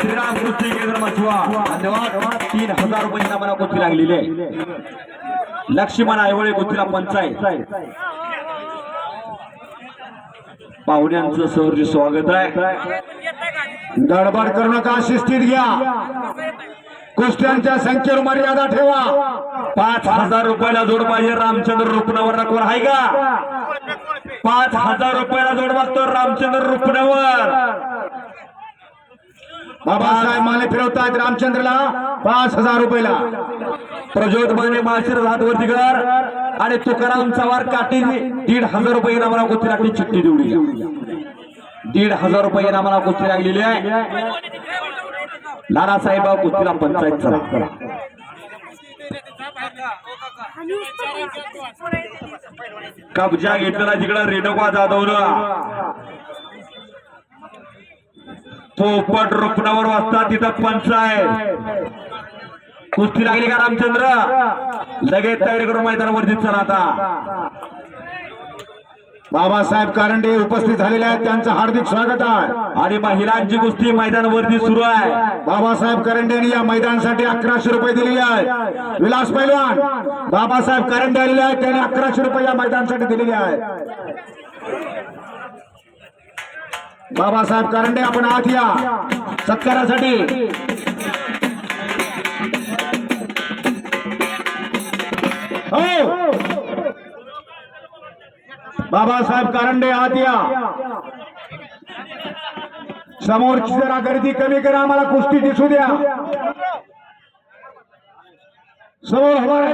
श्रीराम कुस्ती केंद्र धन्यवाद. तीन हजार रुपये मला कुस्ती लागलेली आहे. लक्ष्मण आयवळे कुस्तीला पंचायत. पाहुण्यांचं सहर्ष स्वागत आहे. गडबड करू नका शिस्तीत घ्या. कुस्त्यांच्या संख्येवर मर्यादा ठेवा. पाच हजार रुपयाला जोड पाहिजे रामचंद्र रुपणावर रकवर आहे का? पाच हजार रुपयाला जोड मागतो रामचंद्र रुपणावर बाबासाहेब माले फिरवतात रामचंद्रला पाच हजार रुपयेला. प्रज्योत माने माशिर हात वरती आणि तुकाराम चव्हाण काठी दीड हजार रुपये नामाला कुस्ती लागली चिठ्ठी देवडी दीड हजार रुपये नामाला गोष्टी लागलेली आहे. नानासाहेब गोष्टीला पंचायत चला कब्जा घेतलेला तिकडं रेणुका जाधवला पोपट रुपणावर वाजता तिथं पंच आहे. कुस्ती लागली का रामचंद्र? लगेच तयारी करून मैदानावरती चला आता. बाबासाहेब कारंडे उपस्थित झालेले आहेत. त्यांचं हार्दिक स्वागत आहे. आणि महिलांची कुस्ती मैदानावरती सुरू आहे. बाबासाहेब कारंडे यांनी या मैदानासाठी अकराशे रुपये दिलेले आहेत. विलास पैलवान बाबासाहेब करंडे आलेले आहेत. त्यांनी अकराशे रुपये या मैदानासाठी दिलेले आहेत. बाबासाहेब करंडे आपण आत या. सत्कारासाठी. हो. बाबासाहेब कारंडे आत या. समोरची जरा गर्दी कमी करा आम्हाला कुस्ती दिसू द्या. समोर हवा